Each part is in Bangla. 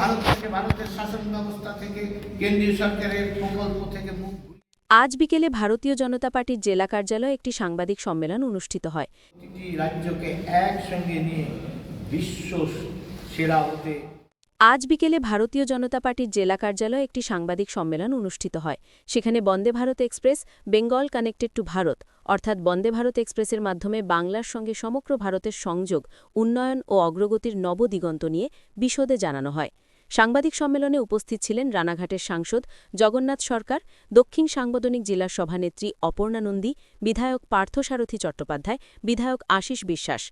ভারত থেকে ভারতের শাসন ব্যবস্থা থেকে কেন্দ্রীয় সরকারের প্রকল্প থেকে মুখ আজ বিকেলে ভারতীয় জনতা পার্টির জেলা কার্যালয়ে একটি সাংবাদিক সম্মেলন অনুষ্ঠিত হয়। রাজ্যকে একসঙ্গে নিয়ে বিশ্ব সেরা হতে আজ বিকেলে ভারতীয় জনতা পার্টির জেলা কার্যালয়ে একটি সাংবাদিক সম্মেলন অনুষ্ঠিত হয়। সেখানে Vande Bharat express Bengal connected to Bharat অর্থাৎ বন্দে ভারত এক্সপ্রেসের মাধ্যমে বাংলার সঙ্গে সমগ্র ভারতের সংযোগ উন্নয়ন ও অগ্রগতির নবদিগন্ত নিয়ে বিশদে জানানো হয়। সাংবাদিক সম্মেলনে উপস্থিত ছিলেন রানাঘাটের সাংসদ জগন্নাথ সরকার, দক্ষিণ সাংগঠনিক জেলার সভানেত্রী অপর্ণা নন্দী, বিধায়ক পার্থসারথী চট্টোপাধ্যায়, বিধায়ক আশিস বিশ্বাস।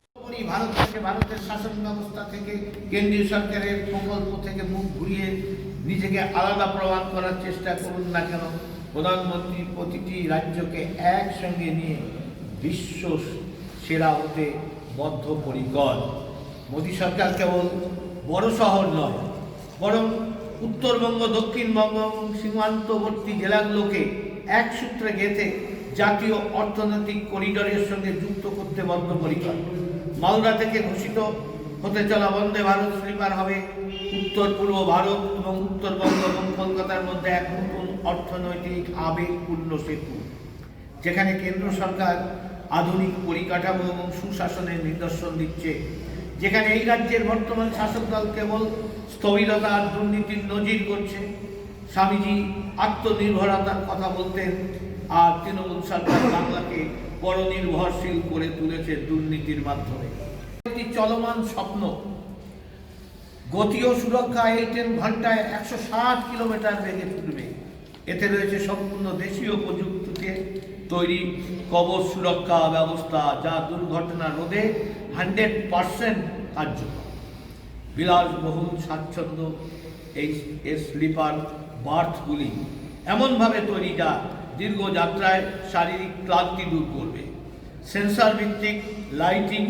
নিজেকে আলাদা প্রমাণ করার চেষ্টা করুন না কেন, প্রধানমন্ত্রী প্রতিটি রাজ্যকে একসঙ্গে নিয়ে বিশ্ব সেরা হতে বদ্ধপরিকর। মোদী সরকার কেবল বড় শহর নয় বরং উত্তরবঙ্গ, দক্ষিণবঙ্গ এবং সীমান্তবর্তী জেলাগুলোকে এক সূত্রে গেঁথে জাতীয় অর্থনৈতিক করিডোরের সঙ্গে যুক্ত করতে বদ্ধপরিকর। মালদা থেকে ঘোষিত হতে চলা বন্দে ভারত স্লিপার হবে উত্তর পূর্ব ভারত এবং উত্তরবঙ্গ এবং কলকাতার মধ্যে এক নতুন অর্থনৈতিক আবেগপূর্ণ সেতু, যেখানে কেন্দ্র সরকার আধুনিক পরিকাঠামো এবং সুশাসনের নিদর্শন দিচ্ছে, যেখানে এই রাজ্যের বর্তমান শাসক দল কেবল স্থবিরতা আর দুর্নীতির নজির করছে। স্বামীজি আত্মনির্ভরতার কথা বলতেন আর তৃণমূল সরকার বাংলাকে বড় নির্ভরশীল করে তুলেছে দুর্নীতির মাধ্যমে। একটি চলমান স্বপ্ন। গতি ও সুরক্ষা এই ট্রেন ঘন্টায় একশো ষাট কিলোমিটার বেগে তুলবে। এতে রয়েছে সম্পূর্ণ দেশীয় প্রযুক্তিতে তৈরি কবচ সুরক্ষা ব্যবস্থা যা দুর্ঘটনা রোধে হান্ড্রেড পারসেন্ট কার্যকর। বিলাসবহুল স্বাচ্ছন্দ্য এই স্লিপার বার্থগুলি এমনভাবে তৈরি যা দীর্ঘ যাত্রায় শারীরিক ক্লান্তি দূর করবে। সেন্সার ভিত্তিক লাইটিং,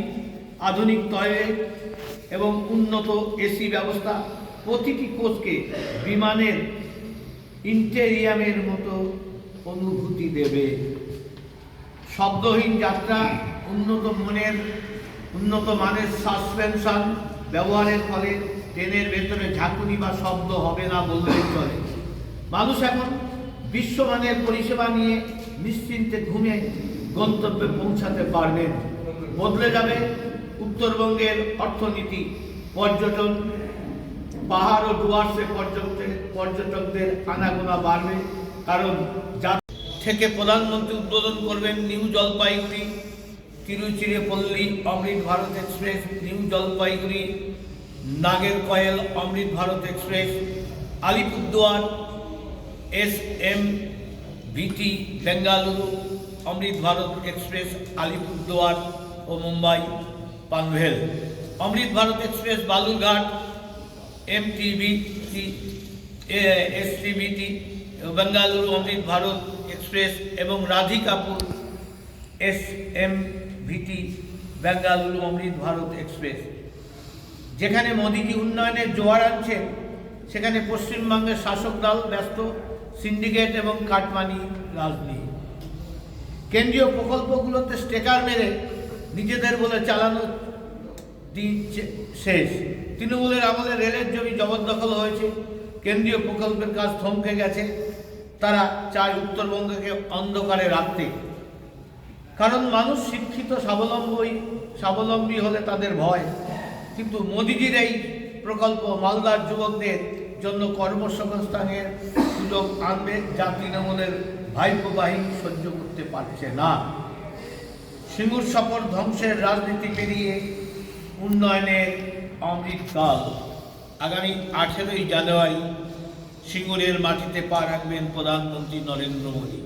আধুনিক টয়লেট এবং উন্নত এসি ব্যবস্থা প্রতিটি কোচকে বিমানের ইন্টেরিয়ামের মতো অনুভূতি দেবে। শব্দহীন যাত্রা, উন্নত মনের, উন্নত মানের সাসপেনশন ব্যবহারের ফলে ট্রেনের ভেতরে ঝাঁকুনি বা শব্দ হবে না বললেই চলে। মানুষ এখন বিশ্বমানের পরিষেবা নিয়ে নিশ্চিন্তে ঘুমে গন্তব্যে পৌঁছাতে পারবেন বদলে যাবে উত্তরবঙ্গের অর্থনীতি, পর্যটন, পাহাড় ও ডুয়ার্সে পর্যটক পর্যটকদের আনাগোনা বাড়বে। কারণ যা থেকে প্রধানমন্ত্রী উদ্বোধন করবেন new Jalpaiguri Tiruchirappalli Amrit Bharat express, new Jalpaiguri Nagercoil Amrit Bharat express, Alipurduar, S M V T Bengaluru, Amrit Bharat express, Alipurduar ও Mumbai Panvel Amrit Bharat express, Balurghat M T V T S T V T Bengaluru Amrit Bharat express এবং Radhikapur, S M V T, Bengaluru, Amrit Bharat express. যেখানে মোদিজি উন্নয়নের জোয়ার আনছেন, সেখানে পশ্চিমবঙ্গের শাসক দল ব্যস্ত, সিন্ডিকেট এবং কাটমানি রাজনীতি। কেন্দ্রীয় প্রকল্পগুলোতে স্টেকার মেরে নিজেদের বলে চালানো দিচ্ছে শেষ। তৃণমূলের আমলে রেলের জমি জবরদখল হয়েছে, কেন্দ্রীয় প্রকল্পের কাজ থমকে গেছে, তারা চায় উত্তরবঙ্গকে অন্ধকারে রাখতে। কারণ মানুষ শিক্ষিত স্বাবলম্বী স্বাবলম্বী হলে তাদের ভয়। কিন্তু মোদিজির এই প্রকল্প মালদার যুবকদের জন্য কর্মসংস্থানের সুযোগ আনবে যা তৃণমূলের ভাইপো বাহিনী সহ্য করতে পারছে না। সিঙ্গুর সফর ধ্বংসের রাজনীতি পেরিয়ে উন্নয়নের অমৃতকাল। আগামী আঠেরোই জানুয়ারি সিঙ্গুরের মাটিতে পা রাখবেন প্রধানমন্ত্রী নরেন্দ্র মোদী।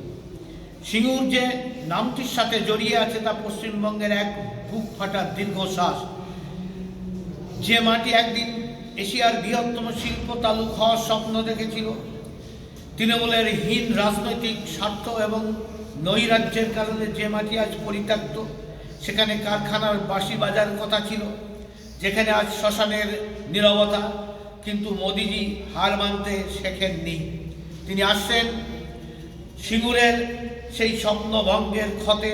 সিঙ্গুর যে নামটির সাথে জড়িয়ে আছে তা পশ্চিমবঙ্গের এক বুক ফাটার দীর্ঘশ্বাস। যে মাটি একদিন এশিয়ার বৃহত্তম শিল্প তালুক হওয়ার স্বপ্ন দেখেছিল, তৃণমূলের হীন রাজনৈতিক স্বার্থ এবং নৈরাজ্যের কারণে যে মাটি আজ পরিত্যক্ত, সেখানে কারখানার বাসি বাজার কথা ছিল, যেখানে আজ শ্মশানের নীরবতা, কিন্তু মোদিজি হার মানতে শেখেননি। তিনি আসছেন সিঙ্গুরের সেই স্বপ্নভঙ্গের ক্ষতে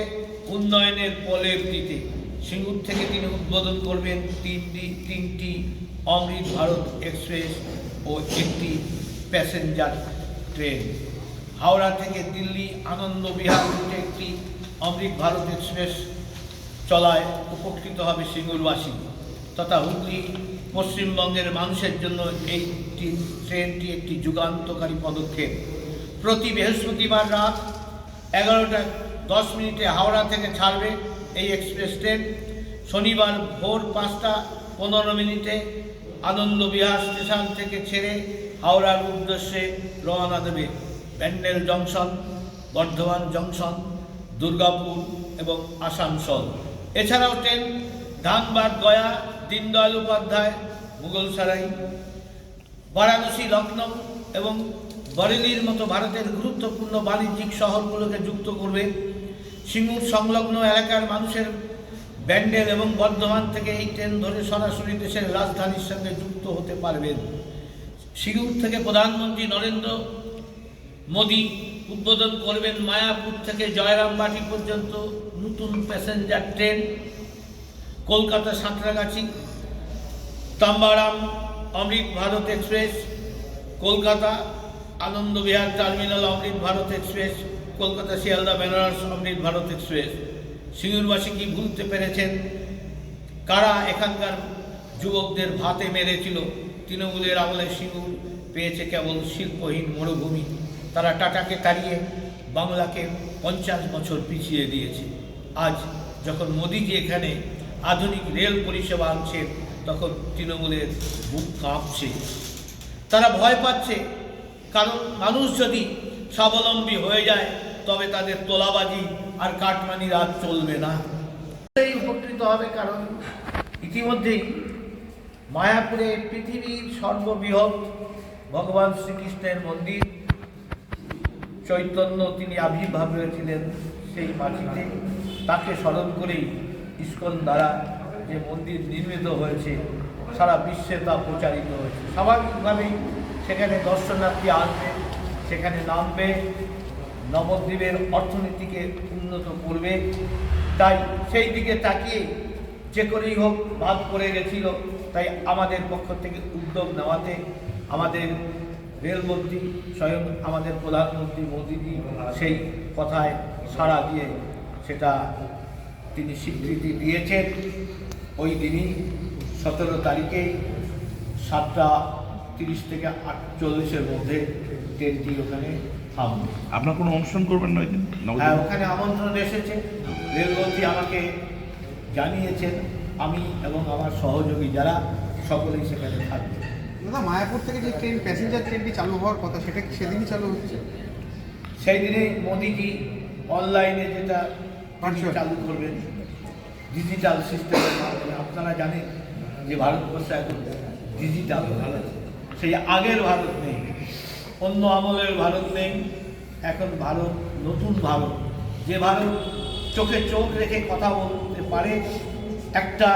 উন্নয়নের পলের দিতে। সিঙ্গুর থেকে তিনি উদ্বোধন করবেন তিনটি তিনটি অমৃত ভারত এক্সপ্রেস ও একটি প্যাসেঞ্জার ট্রেন। হাওড়া থেকে দিল্লি আনন্দ বিহার রুটে একটি অমৃত ভারত এক্সপ্রেস চলায় উপকৃত হবে সিঙ্গুরবাসী তথা হুগলি, পশ্চিমবঙ্গের মানুষের জন্য এই ট্রেনটি একটি যুগান্তকারী পদক্ষেপ। প্রতি বৃহস্পতিবার রাত এগারোটা, দশ মিনিটে হাওড়া থেকে ছাড়বে এই এক্সপ্রেস ট্রেন। শনিবার ভোর পাঁচটা, পনেরো মিনিটে আনন্দ বিহার স্টেশন থেকে ছেড়ে হাওড়ার উদ্দেশ্যে রওনা দেবে ব্যান্ডেল জংশন, বর্ধমান জংশন, দুর্গাপুর এবং আসানসোল। এছাড়াও ট্রেন ধানবাদ, গয়া, দীনদয়াল উপাধ্যায় মুঘলসরাই বারাণসী লখনৌ এবং বরেলির মতো ভারতের গুরুত্বপূর্ণ বাণিজ্যিক শহরগুলোকে যুক্ত করবে। সিঙ্গুর সংলগ্ন এলাকার মানুষের ব্যান্ডেল এবং বর্ধমান থেকে এই ট্রেন ধরে সরাসরি দেশের রাজধানীর সঙ্গে যুক্ত হতে পারবেন। সিঙ্গুর থেকে প্রধানমন্ত্রী নরেন্দ্র মোদি উদ্বোধন করবেন মায়াপুর থেকে জয়রামবাটি পর্যন্ত নতুন passenger train. Kolkata Santragachi, Tambaram, Amrit Bharat express, Kolkata Anand Bihar terminal Amrit Bharat express, Kolkata Sealdah Banaras Amrit Bharat express. সিঙ্গুরবাসী কি ভুলতে পেরেছেন? কারা এখানকার যুবকদের ভাতে মেরেছিল? তৃণমূলের আমলে সিঙ্গুর পেয়েছে কেবল শিল্পহীন মরুভূমি। তারা টাটাকে তাড়িয়ে বাংলাকে পঞ্চাশ বছর পিছিয়ে দিয়েছে। আজ যখন মোদিজি এখানে আধুনিক রেল পরিষেবা আনছেন, তখন তৃণমূলের বুক কাঁপছে। তারা ভয় পাচ্ছে কারণ মানুষ যদি স্বাবলম্বী হয়ে যায়, তবে তাদের তোলাবাজি আর কাটমানি রাত চলবে না। এই উপকৃত হবে কারণ ইতিমধ্যেই মায়াপুরে পৃথিবীর সর্ববৃহৎ ভগবান শ্রীকৃষ্ণের মন্দির। চৈতন্য তিনি আবির্ভাব হয়েছিলেন সেই মাটিতে। তাকে স্মরণ করেই ইস্কন দ্বারা যে মন্দির নির্মিত হয়েছে, সারা বিশ্বে তা প্রচারিত হয়েছে। স্বাভাবিকভাবেই সেখানে দর্শনার্থী আসবে, সেখানে নামবে, নবদ্বীপের অর্থনীতিকে উন্নত করবে। তাই সেই দিকে তাকিয়ে যে করেই হোক বাদ পড়ে গেছিল, তাই আমাদের পক্ষ থেকে উদ্যোগ নেওয়াতে আমাদের রেলমন্ত্রী স্বয়ং আমাদের প্রধানমন্ত্রী মোদীজি সেই কথায় সাড়া দিয়ে সেটা তিনি স্বীকৃতি দিয়েছেন। ওই দিনই সতেরো তারিখে সাতটা তিরিশ থেকে আটচল্লিশের মধ্যে ট্রেনটি ওখানে থামবে। আপনার কোনো অনুষ্ঠান করবেন না ওই দিন? হ্যাঁ ওখানে আমন্ত্রণ এসেছে। রেলমন্ত্রী আমাকে জানিয়েছেন আমি এবং আমার সহযোগী যারা সকলেই সেখানে থাকবে। দাদা মায়াপুর থেকে যে ট্রেন প্যাসেঞ্জার ট্রেনটি চালু হওয়ার কথা সেটা কি সেদিনই চালু হচ্ছে? সেই দিনে মোদিজি অনলাইনে যেটা তিনি চালু করবেন ডিজিটাল সিস্টেমের মাধ্যমে আপনারা জানেন যে ভারতবর্ষ এখন ডিজিটাল ভারত। সেই আগের ভারত নেই, অন্য আমলের ভারত নেই, এখন ভারত নতুন ভারত। যে ভারত চোখে চোখ রেখে কথা বলতে পারে, একটা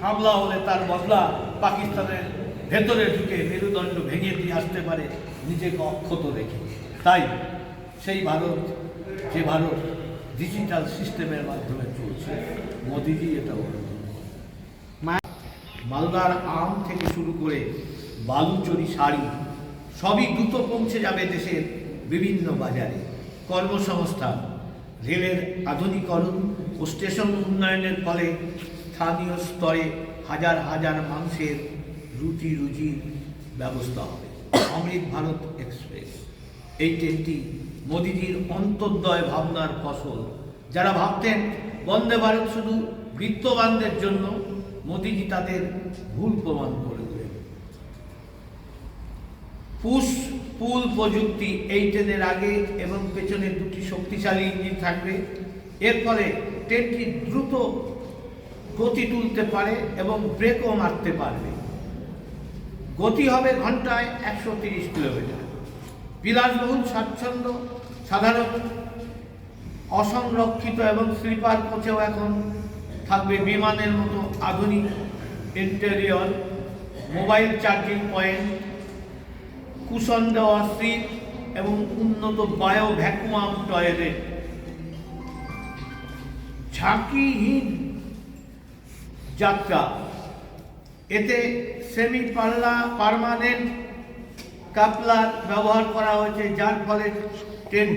হামলা হলে তার বদলা পাকিস্তানের ভেতরে ঢুকে মেরুদণ্ড ভেঙে দিয়ে আসতে পারে, নিজেকে অক্ষত রেখে। তাই সেই ভারত, যে ভারত ডিজিটাল সিস্টেমের মাধ্যমে চলছে, মোদিজি এটা মালদার আম থেকে শুরু করে বালুচরি শাড়ি, সবই দ্রুত পৌঁছে যাবে দেশের বিভিন্ন বাজারে। কর্মসংস্থান রেলের আধুনিকরণ ও স্টেশন উন্নয়নের ফলে স্থানীয় স্তরে হাজার হাজার মানুষের রুটি রুজির ব্যবস্থা হবে। অমৃত ভারত এক্সপ্রেস, এই ট্রেনটি মোদিজির অন্তর্দয় ভাবনার ফসল। যারা ভাবতেন, বন্দে ভারত শুধু বৃত্তবানদের জন্য, মোদিজি তাদের ভুল প্রমাণ করে পুশ, পুল প্রযুক্তি এই ট্রেনের আগে এবং পেছনে দুটি শক্তিশালী ইঞ্জিন থাকবে। এর ফলে ট্রেনটি দ্রুত গতি তুলতে পারে এবং ব্রেকও মারতে পারবে। গতি হবে ঘন্টায় একশো তিরিশ কিলোমিটার। বিলাসবহুল, স্বাচ্ছন্দ্য, সাধারণ, অসংরক্ষিত এবং স্লিপার কোচেও এখন থাকবে বিমানের মতো আধুনিক interior, mobile charging point cushion দেওয়া সিট এবং উন্নত বায়ো ভ্যাকুয়াম টয়লেট। ঝাঁকিহীন যাত্রা। এতে সেমি পাল্লা পারমানেন্ট কাপলার ব্যবহার করা হয়েছে, যার ফলে ট্রেন